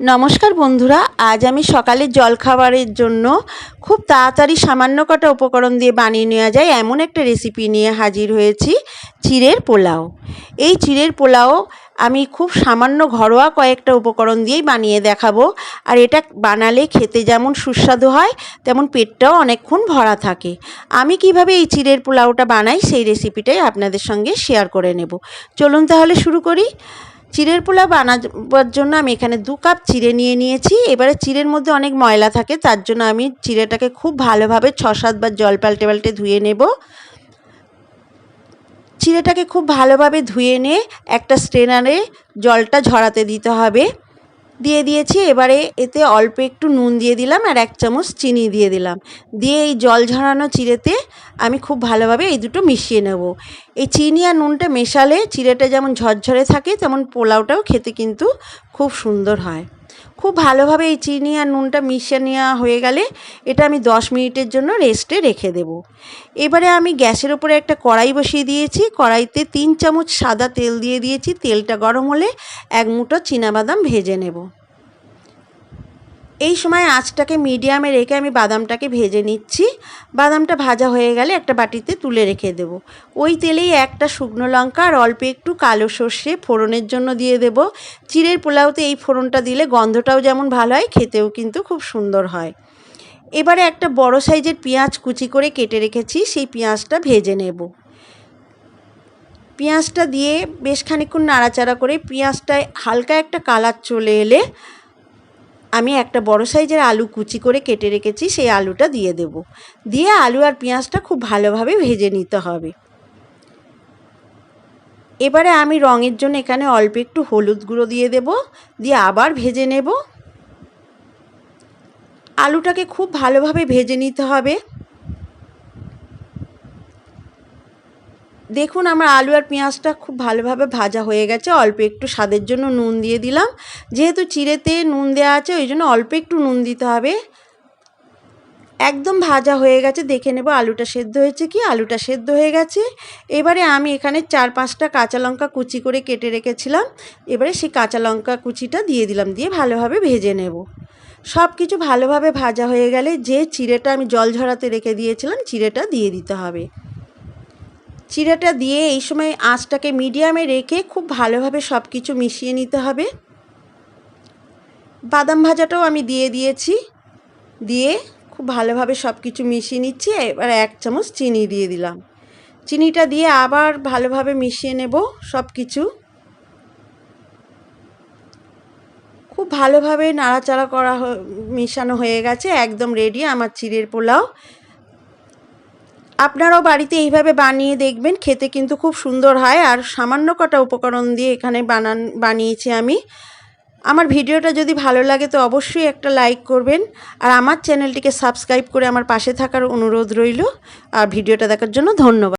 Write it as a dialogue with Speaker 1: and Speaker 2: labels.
Speaker 1: নমস্কার বন্ধুরা, আজ আমি সকালে জলখাবারের জন্য খুব তাড়াতাড়ি সামান্য কটা উপকরণ দিয়ে বানিয়ে নেওয়া যায়, এমন একটা রেসিপি নিয়ে হাজির হয়েছি, চিড়ের পোলাও। এই চিড়ের পোলাও আমি খুব সামান্য ঘরোয়া কয়েকটা উপকরণ দিয়েই বানিয়ে দেখাবো, আর এটা বানালে খেতে যেমন সুস্বাদু হয়, তেমন পেটটাও অনেকক্ষণ ভরা থাকে। আমি কীভাবে এই চিড়ের পোলাওটা বানাই, সেই রেসিপিটাই আপনাদের সঙ্গে শেয়ার করে নেব। চলুন তাহলে শুরু করি। চিড়ের পোলাও বানাবার জন্য আমি এখানে দু কাপ চিড়ে নিয়ে নিয়েছি। এবারে চিড়ের মধ্যে অনেক ময়লা থাকে, তার জন্য আমি চিড়েটাকে খুব ভালোভাবে ছ সাতবার জল পাল্টে পাল্টে ধুয়ে নেব। চিড়েটাকে খুব ভালোভাবে ধুয়ে নিয়ে একটা স্ট্রেনারে জলটা ঝরাতে দিতে হবে। দিয়ে দিয়েছি। এবারে এতে অল্প একটু নুন দিয়ে দিলাম আর এক চামচ চিনি দিয়ে দিলাম। দিয়ে এই জল ঝরানো চিড়েতে আমি খুব ভালোভাবে এই দুটো মিশিয়ে নেব। এই চিনি আর নুনটা মেশালে চিড়েটা যেমন ঝরঝরে থাকে, তেমন পোলাওটাও খেতে কিন্তু খুব সুন্দর হয়। খুব ভালোভাবে এই চিনি আর নুনটা মিশে নেওয়া হয়ে গেলে এটা আমি দশ মিনিটের জন্য রেস্টে রেখে দেব। এবারে আমি গ্যাসের ওপরে একটা কড়াই বসিয়ে দিয়েছি। কড়াইতে তিন চামচ সাদা তেল দিয়ে দিয়েছি। তেলটা গরম হলে এক মুঠো বাদাম ভেজে নেব। এই সময় আঁচটাকে মিডিয়ামে রেখে আমি বাদামটাকে ভেজে নিচ্ছি। বাদামটা ভাজা হয়ে গেলে একটা বাটিতে তুলে রেখে দেব। ওই তেলেই একটা শুকনো লঙ্কা আর অল্প একটু কালো সর্ষে ফোড়নের জন্য দিয়ে দেব। চিড়ের পোলাওতে এই ফোড়নটা দিলে গন্ধটাও যেমন ভালো হয়, খেতেও কিন্তু খুব সুন্দর হয়। এবারে একটা বড় সাইজের পেঁয়াজ কুচি করে কেটে রেখেছি, সেই পেঁয়াজটা ভেজে নেব। পেঁয়াজটা দিয়ে বেশ খানিক্ষণ নাড়াচাড়া করে পেঁয়াজটা হালকা একটা কালার চলে এলে আমি একটা বড় সাইজের আলু কুচি করে কেটে রেখেছি, সেই আলুটা দিয়ে দেব। দিয়ে আলু আর পেঁয়াজটা খুব ভালোভাবে ভেজে নিতে হবে। এবারে আমি রঙের জন্য এখানে অল্প একটু হলুদ গুঁড়ো দিয়ে দেব, দিয়ে আবার ভেজে নেব। আলুটাকে খুব ভালোভাবে ভেজে নিতে হবে। দেখুন, আমার আলু আর পেঁয়াজটা খুব ভালোভাবে ভাজা হয়ে গেছে। অল্প একটু স্বাদের জন্য নুন দিয়ে দিলাম। যেহেতু চিড়েতে নুন দেওয়া আছে, ওই জন্য অল্প একটু নুন দিতে হবে। একদম ভাজা হয়ে গেছে। দেখে নেব আলুটা সেদ্ধ হয়েছে কি? আলুটা সেদ্ধ হয়ে গেছে। এবারে আমি এখানে চার পাঁচটা কাঁচা লঙ্কা কুচি করে কেটে রেখেছিলাম। এবারে সেই কাঁচা লঙ্কা কুচিটা দিয়ে দিলাম, দিয়ে ভালোভাবে ভেজে নেব। সব কিছু ভালোভাবে ভাজা হয়ে গেলে যে চিড়েটা আমি জল ঝরাতে রেখে দিয়েছিলাম, চিড়েটা দিয়ে দিতে হবে। চিড়াটা দিয়ে এই সময় আঁচটাকে মিডিয়ামে রেখে খুব ভালোভাবে সব কিছু মিশিয়ে নিতে হবে। বাদাম ভাজাটাও আমি দিয়ে দিয়েছি। দিয়ে খুব ভালোভাবে সব কিছু মিশিয়ে নিচ্ছি। এবার এক চামচ চিনি দিয়ে দিলাম। চিনিটা দিয়ে আবার ভালোভাবে মিশিয়ে নেব সব কিছু খুব ভালোভাবে নাড়াচাড়া করা মিশানো হয়ে গেছে। একদম রেডি আমার চিড়ের পোলাও। আপনারাও বাড়িতে এইভাবে বানিয়ে দেখবেন, খেতে কিন্তু খুব সুন্দর হয়। আর সামান্য কটা উপকরণ দিয়ে এখানে বানান, বানিয়েছি আমি। আমার ভিডিওটা যদি ভালো লাগে তো অবশ্যই একটা লাইক করবেন। আর আমার চ্যানেলটিকে সাবস্ক্রাইব করে আমার পাশে থাকার অনুরোধ রইল। আর ভিডিওটা দেখার জন্য ধন্যবাদ।